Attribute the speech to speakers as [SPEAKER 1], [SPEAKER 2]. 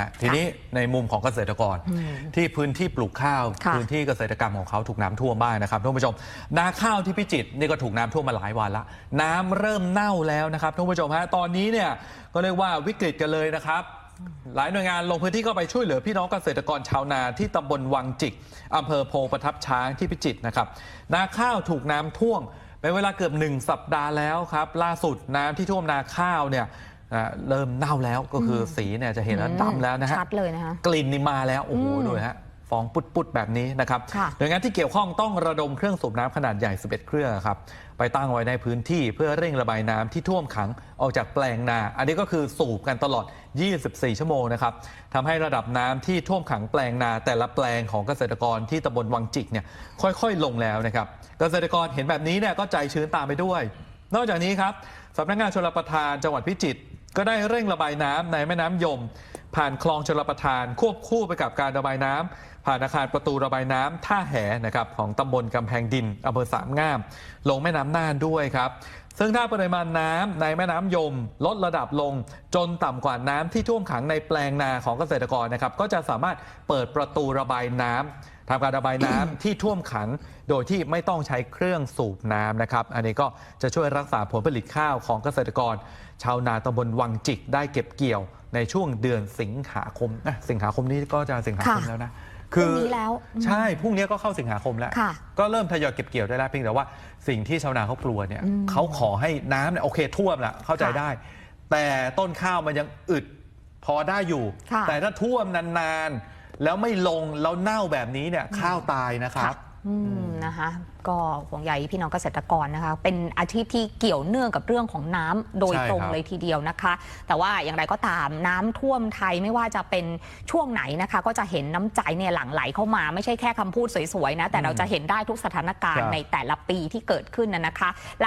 [SPEAKER 1] อะทีนี้ในมุมของเกษตรกร ที่พื้นที่ปลูกข้าว
[SPEAKER 2] ค่ะ
[SPEAKER 1] พื้นที่เกษตรกรรมของเขาถูกน้ำท่วมบ้างนะครับท่านผู้ชม นาข้าวที่พิจิตรนี่ก็ถูกน้ำท่วมมาหลายวันละน้ำเริ่มเน่าแล้วนะครับท่านผู้ชมฮะตอนนี้เนี่ยก็เรียกว่าวิกฤตกันเลยนะครับหลายหน่วยงานลงพื้นที่เข้าไปช่วยเหลือพี่น้องเกษตรกรชาวนาที่ตำบลวังจิกอำเภอโพประทับช้างที่พิจิตรนะครับ นาข้าวถูกน้ำท่วมเป็นเวลาเกือบหนึ่งสัปดาห์แล้วครับ ล่าสุดน้ำที่ท่วมนาข้าวเนี่ย อ่าเริ่มเน่าแล้วก็คือสีเนี่ยจะเห็นแล้วดำแล้วนะฮะ
[SPEAKER 2] ชัดเลยนะคะ
[SPEAKER 1] กลิ่นนี่มาแล้วโอ้โห
[SPEAKER 2] อืม
[SPEAKER 1] ดูฮะฟองปุดๆแบบนี้นะครับ
[SPEAKER 2] ค่ะ
[SPEAKER 1] หน่วยงานที่เกี่ยวข้องต้องระดมเครื่องสูบน้ำขนาดใหญ่ 11 เครื่องครับ ไปตั้งไว้ในพื้นที่เพื่อเร่งระบายน้ำที่ท่วมขังออกจากแปลงนา อันนี้ก็คือสูบกันตลอด 24 ชั่วโมงนะครับทำให้ระดับน้ำที่ท่วมขังแปลงนา แต่ละแปลงของเกษตรกรที่ตำบลวังจิกเนี่ยค่อยๆ ลงแล้วนะครับ เกษตรกรเห็นแบบนี้เนี่ยก็ใจชื้นตามไปด้วย นอกจากนี้ครับสำนักงานชลประทานจังหวัดพิจิตร ก็ได้เร่งระบายน้ำในแม่น้ำยม ผ่านคลองชลประทาน ควบคู่ไปกับการระบายน้ำผ่านอาคารประตูระบายน้ำท่าแหนะครับของตำบลกำแพงดินอำเภอสามงาม ลงแม่น้ำน่านด้วยครับซึ่งถ้าปริมาณน้ำในแม่น้ำยม ลดระดับลง จนต่ำกว่าน้ำที่ท่วมขังในแปลงนาของเกษตรกรนะครับ ก็จะสามารถเปิดประตูระบายน้ำทำการระบายน้ำที่ท่วมขัง โดยที่ไม่ต้องใช้เครื่องสูบน้ำนะครับ อันนี้ก็จะช่วยรักษาผลผลิตข้าวของเกษตรกร ชาวนาตำบลวังจิกได้เก็บเกี่ยวในช่วงเดือนสิงหาคมนะสิงหาคมนี้ก็จะสิงหาคม
[SPEAKER 2] ค่ะ
[SPEAKER 1] แล้วนะ
[SPEAKER 2] พรุ่งนี้แล้วอืม
[SPEAKER 1] ใช่พรุ่งนี้ก็เข้าสิงหาคมแล้ว
[SPEAKER 2] ค่ะ
[SPEAKER 1] ก็เริ่มทยอยเก็บเกี่ยวได้แล้วเพียงแต่ว่าสิ่งที่ชาวนาเขากลัวเนี่ย
[SPEAKER 2] อืม
[SPEAKER 1] เขาขอให้น้ำเนี่ยโอเคท่วมแหละเข้าใจ
[SPEAKER 2] ค่ะ
[SPEAKER 1] ได้ แต่ต้นข้าวมันยังอึดพอได้อยู่
[SPEAKER 2] ค่ะ
[SPEAKER 1] แต่ถ้าท่วมนานๆ แล้วไม่ลงแล้วเน่าแบบนี้เนี่ยข้าวตายนะครับ
[SPEAKER 2] อืมนะคะก็ห่วงใยพี่น้องเกษตรกรนะคะ เป็นอาชีพที่เกี่ยวเนื่องกับเรื่องของน้ำโดย
[SPEAKER 1] ใช่
[SPEAKER 2] ตรง
[SPEAKER 1] ครับ
[SPEAKER 2] เลยทีเดียวนะคะ แต่ว่าอย่างไรก็ตามน้ำท่วมไทยไม่ว่าจะเป็นช่วงไหนนะคะ ก็จะเห็นน้ำใจเนี่ยหลั่งไหลเข้ามาไม่ใช่แค่คำพูดสวยๆนะแต่เราจะเห็นได้ทุกสถานการ
[SPEAKER 1] ค
[SPEAKER 2] ณ์
[SPEAKER 1] รับ
[SPEAKER 2] ในแต่ละปีที่เกิดขึ้นนะนะคะ